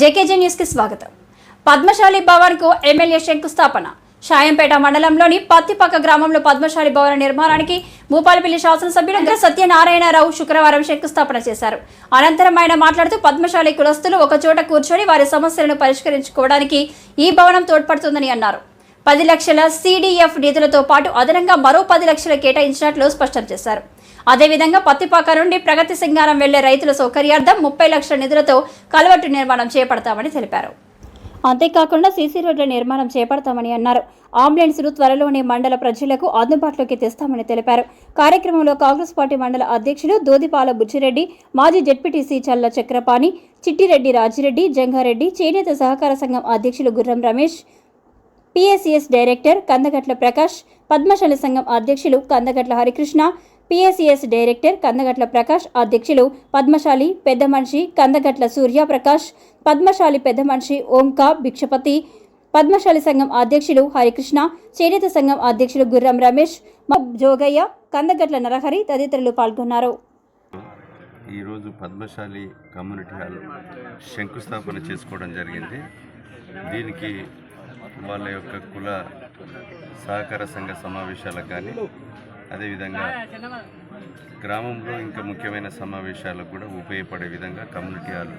JKG న్యూస్కి స్వాగతం. Padmashali భవన్కు MLA శంకుస్థాపన. షాయంపేట మండలంలోని పత్తిపక్క గ్రామంలో పద్మశాలి భవన నిర్మాణానికి భూపాలపల్లి శాసనసభ్యులు సత్యనారాయణరావు శుక్రవారం శంకుస్థాపన చేశారు. అనంతరం ఆయన మాట్లాడుతూ పద్మశాలి కులస్తులు ఒకచోట కూర్చొని వారి సమస్యలను పరిష్కరించుకోవడానికి ఈ భవనం తోడ్పడుతుందని అన్నారు. పది లక్షల సీడీఎఫ్ నిధులతో పాటు అదనంగా మరో పది లక్షలు కేటాయించినట్లు స్పష్టం చేశారు. అదేవిధంగా పత్తిపాక నుండి ప్రగతి సింగారం వెళ్ళే రైతుల సౌకర్యార్థం ముప్పై లక్షల నిధులతో కలవట్టు నిర్మాణం చేపడతామని తెలిపారు. అంతేకాకుండా సీసీ రోడ్ల నిర్మాణం చేపడతామని అన్నారు. అంబులెన్సులు త్వరలోనే మండల ప్రజలకు అందుబాటులోకి తెస్తామని తెలిపారు. కార్యక్రమంలో కాంగ్రెస్ పార్టీ మండల అధ్యక్షులు దోదిపాల బుచ్చిరెడ్డి మాజీ జడ్పీటీసీ చల్ల చక్రపాణి చిట్టిరెడ్డి రాజిరెడ్డి జంగారెడ్డి చేనేత సహకార సంఘం అధ్యక్షులు గుర్రం రమేష్ పిఎస్సిఎస్ డైరెక్టర్ కందగట్ల ప్రకాష్ పద్మశాలి సంఘం అధ్యక్షులు కందగట్ల హరికృష్ణ పిఎస్సిఎస్ డైరెక్టర్ కందగట్ల ప్రకాష్ అధ్యక్షులు పద్మశాలి పెద్ద మనిషి కందగట్ల సూర్యప్రకాష్ పద్మశాలి పెద్ద మనిషి ఓంకా భిక్షపతి పద్మశాలి సంఘం అధ్యక్షులు హరికృష్ణ చేనేత సంఘం అధ్యక్షులు గుర్రం రమేష్ జోగయ్య కందగట్ల నరహరి తదితరులు పాల్గొన్నారు. ఈరోజు పద్మశాలి కమ్యూనిటీ హాల్ శంకుస్థాపన చేసుకోవడం జరిగింది. దీనికి వాళ్ళ యొక్క కుల సహకార సంఘ సమావేశాలకు కానీ అదేవిధంగా గ్రామంలో ఇంకా ముఖ్యమైన సమావేశాలకు కూడా ఉపయోగపడే విధంగా కమ్యూనిటీ హాల్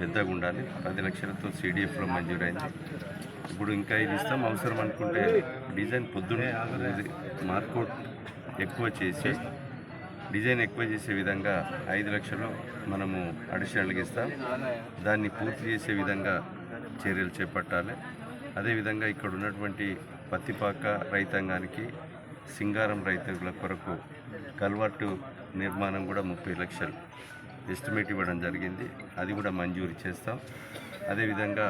పెద్దగా ఉండాలి. పది లక్షలతో సిడిఎఫ్లో మంజూరైంది. ఇప్పుడు ఇంకా ఇది ఇస్తాం. అవసరం అనుకుంటే డిజైన్ పొద్దునే ఇది మార్కౌట్ ఎక్కువ చేసి డిజైన్ ఎక్కువ చేసే విధంగా ఐదు లక్షలు మనము అడిషనల్గా ఇస్తాం. దాన్ని పూర్తి చేసే విధంగా చర్యలు చేపట్టాలి. అదేవిధంగా ఇక్కడ ఉన్నటువంటి పత్తిపాక రైతాంగానికి సింగారం రైతుల కొరకు కల్వర్టు నిర్మాణం కూడా ముప్పై లక్షలు ఎస్టిమేట్ ఇవ్వడం జరిగింది. అది కూడా మంజూరు చేస్తాం. అదేవిధంగా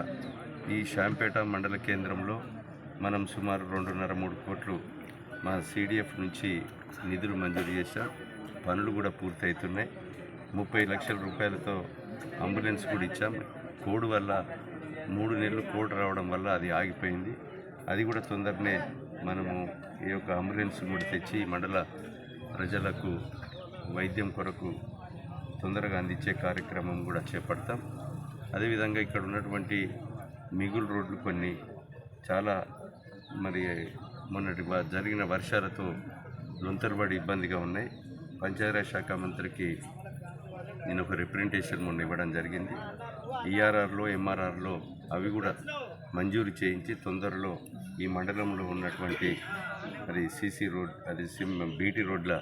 ఈ శాంపేట మండల కేంద్రంలో మనం సుమారు రెండున్నర మూడు కోట్లు మా సిడిఎఫ్ నుంచి నిధులు మంజూరు చేశాం. పనులు కూడా పూర్తవుతున్నాయి ముప్పై లక్షల రూపాయలతో అంబులెన్స్ కూడా ఇచ్చాం. కోడ్ వల్ల మూడు నెలలు కోడ్ రావడం వల్ల అది ఆగిపోయింది. అది కూడా తొందరనే మనము ఈ యొక్క అంబులెన్స్ కూడా తెచ్చి మండల ప్రజలకు వైద్యం కొరకు తొందరగా అందించే కార్యక్రమం కూడా చేపడతాం. అదేవిధంగా ఇక్కడ ఉన్నటువంటి మిగులు రోడ్లు కొన్ని చాలా మరి మొన్నటి జరిగిన వర్షాలతో లొంతరబడి ఇబ్బందిగా ఉన్నాయి. పంచాయతీరాజ్ శాఖ మంత్రికి నేను ఒక రిప్రజెంటేషన్ మొన్న ఇవ్వడం జరిగింది. ఈఆర్ఆర్లో ఎంఆర్ఆర్లో అవి కూడా మంజూరు చేయించి తొందరలో ఈ మండలంలో ఉన్నటువంటి మరి సీసీ రోడ్ అది సిమ్ బీటీ రోడ్ల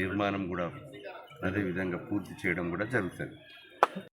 నిర్మాణం కూడా అదేవిధంగా పూర్తి చేయడం కూడా జరుగుతుంది.